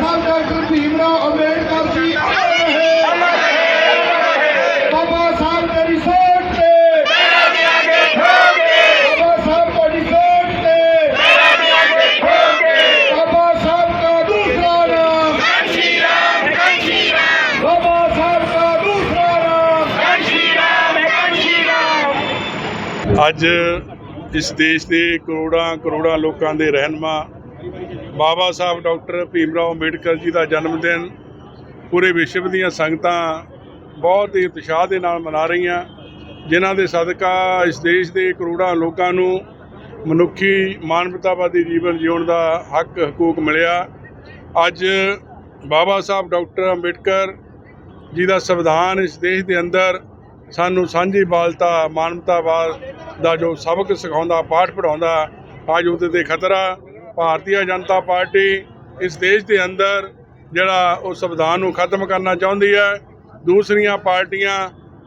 ਸਾਹਿਬ doctor Bhim Rao Ambedkar ji ਅਮਰ ਰਹੇ। ਅਮਰ ਰਹੇ ਬਾਬਾ ਸਾਹਿਬ ਤੇਰੀ ਸੋਚ ਤੇ। ਮੇਰਾ ਵੀ ਆਗੇ ਠੋਕ ਦੇ ਬਾਬਾ ਸਾਹਿਬ ਤੁਹਾਡੀ ਸੋਚ ਤੇ। ਮੇਰਾ ਵੀ ਆਗੇ ਠੋਕ ਦੇ ਬਾਬਾ ਸਾਹਿਬ ਦਾ ਦੂਸਰਾ ਨਾਮ। ਕੰਸ਼ੀ ਰਾਮ ਕੰਸ਼ੀ ਰਾਮ ਬਾਬਾ ਸਾਹਿਬ ਦਾ ਦੂਸਰਾ ਨਾਮ। ਕੰਸ਼ੀ ਰਾਮ ਕੰਸ਼ੀ ਰਾਮ ਅੱਜ ਇਸ ਦੇਸ਼ ਦੇ ਕਰੋੜਾਂ ਕਰੋੜਾਂ ਲੋਕਾਂ ਦੇ ਰਹਿਨਮਾ ਬਾਬਾ ਸਾਹਿਬ ਡਾਕਟਰ ਭੀਮਰਾਓ ਅੰਬੇਡਕਰ ਜੀ ਦਾ ਜਨਮ ਦਿਨ ਪੂਰੇ ਵਿਸ਼ਵ ਦੀਆਂ ਸੰਗਤਾਂ ਬਹੁਤ ਹੀ ਉਤਸ਼ਾਹ ਦੇ ਨਾਲ ਮਨਾ ਰਹੀਆਂ। ਜਿਨ੍ਹਾਂ ਦੇ ਸਦਕਾ ਇਸ ਦੇਸ਼ ਦੇ ਕਰੋੜਾਂ ਲੋਕਾਂ ਨੂੰ ਮਨੁੱਖੀ ਮਾਨਵਤਾਵਾਦੀ ਜੀਵਨ ਜਿਉਣ ਦਾ ਹੱਕ, ਹਕੂਕ ਮਿਲਿਆ। ਅੱਜ ਬਾਬਾ ਸਾਹਿਬ ਡਾਕਟਰ ਅੰਬੇਡਕਰ ਜੀ ਦਾ ਸੰਵਿਧਾਨ ਇਸ ਦੇਸ਼ ਦੇ ਅੰਦਰ ਸਾਨੂੰ ਸਾਂਝੀ ਬਾਲਤਾ ਮਾਨਵਤਾਵਾਦ ਦਾ ਜੋ ਸਬਕ ਸਿਖਾਉਂਦਾ, ਪਾਠ ਪੜਾਉਂਦਾ ਅੱਜ ਉਹਦੇ ਤੇ ਖਤਰਾ ਭਾਰਤੀ ਜਨਤਾ ਪਾਰਟੀ ਇਸ ਦੇਸ਼ ਦੇ ਅੰਦਰ ਜਿਹੜਾ ਉਹ ਸੰਵਿਧਾਨ ਨੂੰ ਖਤਮ ਕਰਨਾ ਚਾਹੁੰਦੀ ਹੈ, ਦੂਸਰੀਆਂ ਪਾਰਟੀਆਂ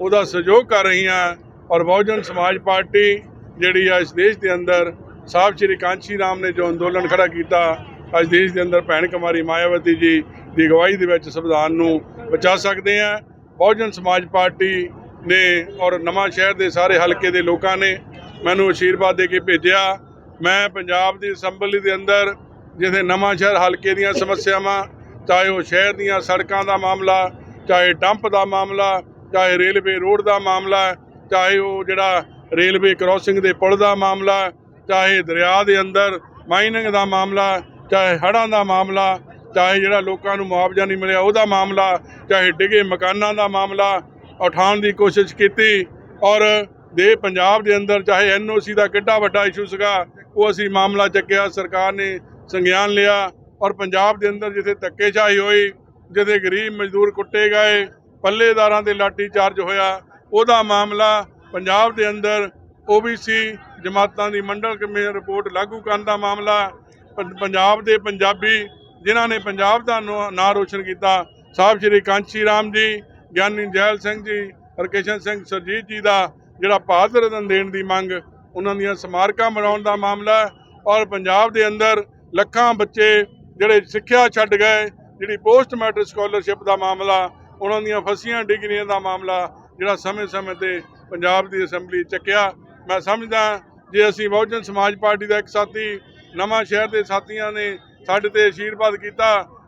ਉਹਦਾ ਸਹਿਯੋਗ ਕਰ ਰਹੀਆਂ ਔਰ ਬਹੁਜਨ ਸਮਾਜ ਪਾਰਟੀ ਜਿਹੜੀ ਆ ਇਸ ਦੇਸ਼ ਦੇ ਅੰਦਰ ਸਾਹਿਬ ਸ਼੍ਰੀ ਕਾਂਚੀ ਰਾਮ ਨੇ ਜੋ ਅੰਦੋਲਨ ਖੜਾ ਕੀਤਾ, ਅੱਜ ਦੇਸ਼ ਦੇ ਅੰਦਰ ਭੈਣ ਕੁਮਾਰੀ ਮਾਇਆਵਤੀ ਜੀ ਦੀ ਅਗਵਾਈ ਦੇ ਵਿੱਚ ਸੰਵਿਧਾਨ ਨੂੰ ਬਚਾ ਸਕਦੇ ਆ। ਬਹੁਜਨ ਸਮਾਜ ਪਾਰਟੀ ਨੇ ਔਰ ਨਵਾਂ ਸ਼ਹਿਰ ਦੇ ਸਾਰੇ ਹਲਕੇ ਦੇ ਲੋਕਾਂ ਨੇ ਮੈਨੂੰ ਅਸ਼ੀਰਵਾਦ ਦੇ ਕੇ ਭੇਜਿਆ। ਮੈਂ ਪੰਜਾਬ ਦੀ ਅਸੈਂਬਲੀ ਦੇ ਅੰਦਰ ਜਿੱਥੇ ਨਵਾਂ ਸ਼ਹਿਰ ਹਲਕੇ ਦੀਆਂ ਸਮੱਸਿਆਵਾਂ, ਚਾਹੇ ਉਹ ਸ਼ਹਿਰ ਦੀਆਂ ਸੜਕਾਂ ਦਾ ਮਾਮਲਾ, ਚਾਹੇ ਡੰਪ ਦਾ ਮਾਮਲਾ, ਚਾਹੇ ਰੇਲਵੇ ਰੋਡ ਦਾ ਮਾਮਲਾ, ਚਾਹੇ ਉਹ ਜਿਹੜਾ ਰੇਲਵੇ ਕ੍ਰਾਸਿੰਗ ਦੇ ਪੁਲ ਦਾ ਮਾਮਲਾ, ਚਾਹੇ ਦਰਿਆ ਦੇ ਅੰਦਰ ਮਾਈਨਿੰਗ ਦਾ ਮਾਮਲਾ, ਚਾਹੇ ਹੜ੍ਹਾਂ ਦਾ ਮਾਮਲਾ, ਚਾਹੇ ਜਿਹੜਾ ਲੋਕਾਂ ਨੂੰ ਮੁਆਵਜ਼ਾ ਨਹੀਂ ਮਿਲਿਆ ਉਹਦਾ ਮਾਮਲਾ, ਚਾਹੇ ਡਿਗੇ ਮਕਾਨਾਂ ਦਾ ਮਾਮਲਾ, ਉਠਾਉਣ ਦੀ ਕੋਸ਼ਿਸ਼ ਕੀਤੀ ਔਰ ਦੇ ਪੰਜਾਬ ਦੇ ਅੰਦਰ ਚਾਹੇ ਐਨਓਸੀ ਦਾ ਕਿੱਡਾ ਵੱਡਾ ਇਸ਼ੂ ਸੀਗਾ ਉਹ ਅਸੀਂ ਮਾਮਲਾ ਚੱਕਿਆ, ਸਰਕਾਰ ਨੇ ਸੰਗਿਆਨ ਲਿਆ ਔਰ ਪੰਜਾਬ ਦੇ ਅੰਦਰ ਜਿੱਥੇ ਧੱਕੇਸ਼ਾਹੀ ਹੋਈ, ਜਿੱਥੇ ਗਰੀਬ ਮਜ਼ਦੂਰ ਕੁੱਟੇ ਗਏ, ਪੱਲੇਦਾਰਾਂ ਦੇ ਲਾਠੀ ਚਾਰਜ ਹੋਇਆ, ਉਹਦਾ ਮਾਮਲਾ ਪੰਜਾਬ ਦੇ ਅੰਦਰ ਓਬੀਸੀ ਜਮਾਤਾਂ ਦੀ ਮੰਡਲ ਕਮੇਟੀ ਰਿਪੋਰਟ ਲਾਗੂ ਕਰਨ ਦਾ ਮਾਮਲਾ, ਪੰ- ਪੰਜਾਬ ਦੇ ਪੰਜਾਬੀ ਜਿਨ੍ਹਾਂ ਨੇ ਪੰਜਾਬ ਦਾ ਨੋ- ਨਾਂ ਰੋਸ਼ਨ ਕੀਤਾ, ਸਾਹਿਬ ਸ਼੍ਰੀ ਕਾਂਚੀ ਰਾਮ ਜੀ, ਗਿਆਨੀ ਜੈਲ ਸਿੰਘ ਜੀ, ਹਰਕਿਸ਼ਨ ਸਿੰਘ ਸਰਜੀਤ ਜੀ ਦਾ ਜਿਹੜਾ ਭਾਰਤ ਰਤਨ ਦੇਣ ਦੀ ਮੰਗ ਉਹਨਾਂ ਦੀਆਂ ਸਮਾਰਕਾਂ ਬਣਾਉਣ ਦਾ ਮਾਮਲਾ ਔਰ ਪੰਜਾਬ ਦੇ ਅੰਦਰ ਲੱਖਾਂ ਬੱਚੇ ਜਿਹੜੇ ਸਿੱਖਿਆ ਛੱਡ ਗਏ, ਜਿਹੜੀ ਪੋਸਟ ਮੈਟ੍ਰਿਕ ਸਕਾਲਰਸ਼ਿਪ ਦਾ ਮਾਮਲਾ, ਉਹਨਾਂ ਦੀਆਂ ਫਸੀਆਂ, ਡਿਗਰੀਆਂ ਦਾ ਮਾਮਲਾ ਜਿਹੜਾ ਸਮੇਂ-ਸਮੇਂ ਤੇ ਪੰਜਾਬ ਦੀ ਅਸੈਂਬਲੀ ਚੱਕਿਆ। ਮੈਂ ਸਮਝਦਾ ਜੇ ਅਸੀਂ ਬਹੁਜਨ ਸਮਾਜ ਪਾਰਟੀ ਦਾ ਇੱਕ ਸਾਥੀ ਨਵਾਂ ਸ਼ਹਿਰ ਦੇ ਸਾਥੀਆਂ ਨੇ ਸਾਡੇ ਤੇ ਅਸ਼ੀਰਵਾਦ ਕੀਤਾ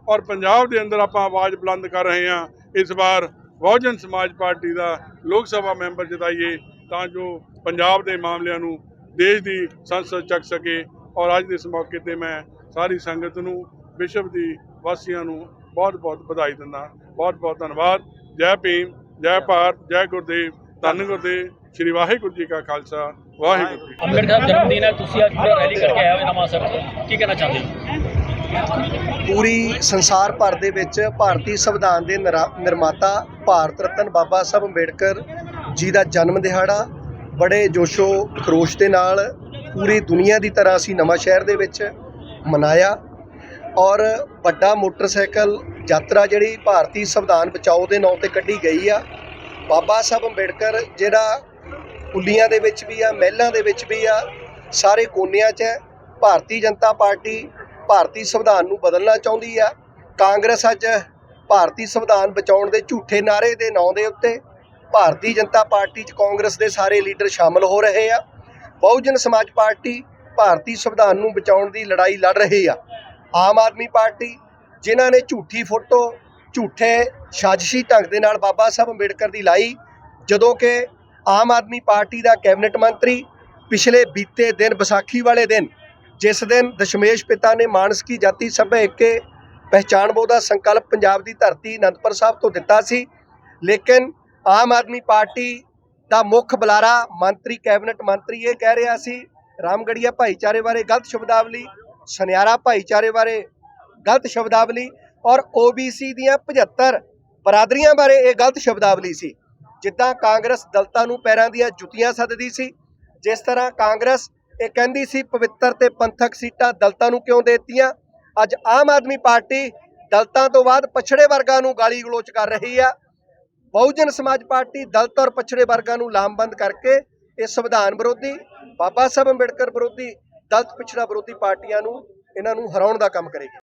ਔਰ ਪੰਜਾਬ ਦੇ ਅੰਦਰ ਆਪਾਂ ਆਵਾਜ਼ ਬੁਲੰਦ ਕਰ ਰਹੇ ਹਾਂ, ਇਸ ਵਾਰ ਬਹੁਜਨ ਸਮਾਜ ਪਾਰਟੀ ਦਾ ਲੋਕ ਸਭਾ ਮੈਂਬਰ ਜਿਤਾਈਏ। ਤਾਂ ਜੋ ਪੰਜਾਬ ਦੇ ਮਾਮਲਿਆਂ ਨੂੰ ਦੇਸ਼ ਦੀ ਸੰਸਦ ਚੱਕ ਸਕੇ ਔਰ ਅੱਜ ਦੇ ਇਸ ਮੌਕੇ ਤੇ ਮੈਂ ਸਾਰੀ ਸੰਗਤ ਨੂੰ ਵਿਸ਼ਵ ਦੀ ਵਾਸੀਆਂ ਨੂੰ ਬਹੁਤ ਬਹੁਤ ਵਧਾਈ ਦਿੰਦਾ। ਬਹੁਤ ਬਹੁਤ ਧੰਨਵਾਦ। ਜੈ ਭੀਮ ਜੈ ਭਾਰਤ ਜੈ ਗੁਰਦੇਵ। ਧੰਨ ਗੁਰਦੇਵ। ਸ਼੍ਰੀ ਵਾਹਿਗੁਰੂ ਜੀ ਕਾ ਖਾਲਸਾ। ਵਾਹਿਗੁਰੂ ਜੀ। ਅੰਬੇਡਕਰ ਸਾਹਿਬ ਜਨਮ ਦਿਨ ਹੈ। ਤੁਸੀਂ ਅੱਜ ਪੂਰਾ ਰੈਲੀ ਕਰਕੇ ਆਏ ਹੋ ਨਵਾਂ ਸਰ ਕੀ ਕਹਿਣਾ ਚਾਹੁੰਦੇ ਹੋ? ਪੂਰੀ ਸੰਸਾਰ ਭਰ ਦੇ ਵਿੱਚ ਭਾਰਤੀ ਸੰਵਿਧਾਨ ਦੇ ਨਿਰਾ- ਨਿਰਮਾਤਾ ਭਾਰਤ ਰਤਨ ਬਾਬਾ ਸਾਹਿਬ ਅੰਬੇਡਕਰ ਜੀ ਦਾ ਜਨਮ ਦਿਹਾੜਾ, ਬੜੇ ਜੋਸ਼ੋ ਖਰੋਸ਼ ਦੇ ਨਾਲ ਪੂਰੀ ਦੁਨੀਆ ਦੀ ਤਰ੍ਹਾਂ ਅਸੀਂ ਨਵਾਂ ਸ਼ਹਿਰ ਦੇ ਵਿੱਚ ਮਨਾਇਆ। ਔਰ ਵੱਡਾ ਮੋਟਰਸਾਈਕਲ ਯਾਤਰਾ ਜਿਹੜੀ ਭਾਰਤੀ ਸੰਵਿਧਾਨ ਬਚਾਓ ਦੇ ਨਾਂ ਤੇ ਕੱਢੀ ਗਈ ਆ। ਬਾਬਾ ਸਾਹਿਬ ਅੰਬੇਡਕਰ ਜਿਹੜਾ ਕੁੱਲੀਆਂ ਦੇ ਵਿੱਚ ਵੀ ਆ, ਮਹਿਲਾਂ ਦੇ ਵਿੱਚ ਵੀ ਆ, ਸਾਰੇ ਕੋਨਿਆਂ 'ਚ ਹੈ। ਭਾਰਤੀ ਜਨਤਾ ਪਾਰਟੀ ਭਾਰਤੀ ਸੰਵਿਧਾਨ ਨੂੰ ਬਦਲਣਾ ਚਾਹੁੰਦੀ ਆ। ਕਾਂਗਰਸ ਅੱਜ ਭਾਰਤੀ ਸੰਵਿਧਾਨ ਬਚਾਉਣ ਦੇ ਝੂਠੇ ਨਾਰੇ ਦੇ ਨਾਂ ਦੇ ਉੱਤੇ ਭਾਰਤੀ ਜਨਤਾ ਪਾਰਟੀ 'ਚ ਕਾਂਗਰਸ ਦੇ ਸਾਰੇ ਲੀਡਰ ਸ਼ਾਮਲ ਹੋ ਰਹੇ ਆ। ਬਹੁਜਨ ਸਮਾਜ ਪਾਰਟੀ ਭਾਰਤੀ ਸੰਵਿਧਾਨ ਨੂੰ ਬਚਾਉਣ ਦੀ ਲੜਾਈ ਲੜ ਰਹੀ ਆ। ਆਮ ਆਦਮੀ ਪਾਰਟੀ, ਜਿਨ੍ਹਾਂ ਨੇ ਝੂਠੀ ਫੋਟੋ, ਝੂਠੇ ਸਾਜ਼ਿਸ਼ੀ ਢੰਗ ਦੇ ਨਾਲ ਬਾਬਾ ਸਾਹਿਬ ਅੰਬੇਡਕਰ ਦੀ ਲਾਈ, ਜਦੋਂ ਕਿ ਆਮ ਆਦਮੀ ਪਾਰਟੀ ਦਾ ਕੈਬਨਿਟ ਮੰਤਰੀ ਪਿਛਲੇ ਬੀਤੇ ਦਿਨ ਵਿਸਾਖੀ ਵਾਲੇ ਦਿਨ, ਜਿਸ ਦਿਨ ਦਸ਼ਮੇਸ਼ ਪਿਤਾ ਨੇ ਮਾਨਸਕੀ ਜਾਤੀ ਸਭਾ ਏਕੇ ਪਹਿਚਾਣ ਬੋ ਦਾ ਸੰਕਲਪ ਪੰਜਾਬ ਦੀ ਧਰਤੀ ਅਨੰਦਪੁਰ ਸਾਹਿਬ ਤੋਂ ਦਿੱਤਾ ਸੀ, ਲੇਕਿਨ ਆਮ ਆਦਮੀ ਪਾਰਟੀ ਦਾ ਮੁੱਖ ਬੁਲਾਰਾ ਮੰਤਰੀ, ਕੈਬਨਿਟ ਮੰਤਰੀ ਇਹ ਕਹਿ ਰਿਹਾ ਸੀ ਰਾਮਗੜੀਆ ਭਾਈਚਾਰੇ ਬਾਰੇ ਗਲਤ ਸ਼ਬਦਾਵਲੀ, ਸੁਨਿਆਰਾ ਭਾਈਚਾਰੇ ਬਾਰੇ ਗਲਤ ਸ਼ਬਦਾਵਲੀ ਔਰ OBC ਦੀਆਂ 75 ਬਰਾਦਰੀਆਂ ਬਾਰੇ ਇਹ ਗਲਤ ਸ਼ਬਦਾਵਲੀ ਸੀ। ਜਿੱਦਾਂ ਕਾਂਗਰਸ ਦਲਤਾਂ ਨੂੰ ਪੈਰਾਂ ਦੀਆਂ ਜੁੱਤੀਆਂ ਸੱਦਦੀ ਸੀ, ਜਿਸ ਤਰ੍ਹਾਂ ਕਾਂਗਰਸ ਇਹ ਕਹਿੰਦੀ ਸੀ, ਪਵਿੱਤਰ ਤੇ ਪੰਥਕ ਸੀਟਾਂ ਦਲਤਾਂ ਨੂੰ ਕਿਉਂ ਦੇਤੀਆਂ? ਅੱਜ ਆਮ ਆਦਮੀ ਪਾਰਟੀ ਦਲਤਾਂ ਤੋਂ ਬਾਅਦ ਪਛੜੇ ਵਰਗਾਂ ਨੂੰ ਗਾਲੀ ਗਲੋਚ ਕਰ ਰਹੀ ਆ। ਬਹੁਜਨ ਸਮਾਜ ਪਾਰਟੀ ਦਲਤ ਔਰ ਪਛੜੇ ਵਰਗਾਂ ਨੂੰ ਲਾਮਬੰਦ ਕਰਕੇ ਇਹ ਸੰਵਿਧਾਨ ਵਿਰੋਧੀ, ਬਾਬਾ ਸਾਹਿਬ ਅੰਬੇਡਕਰ ਵਿਰੋਧੀ, ਦਲਤ ਪਿਛੜਾ ਵਿਰੋਧੀ ਪਾਰਟੀਆਂ ਨੂੰ, ਇਹਨਾਂ ਨੂੰ ਹਰਾਉਣ ਦਾ ਕੰਮ ਕਰੇਗੀ।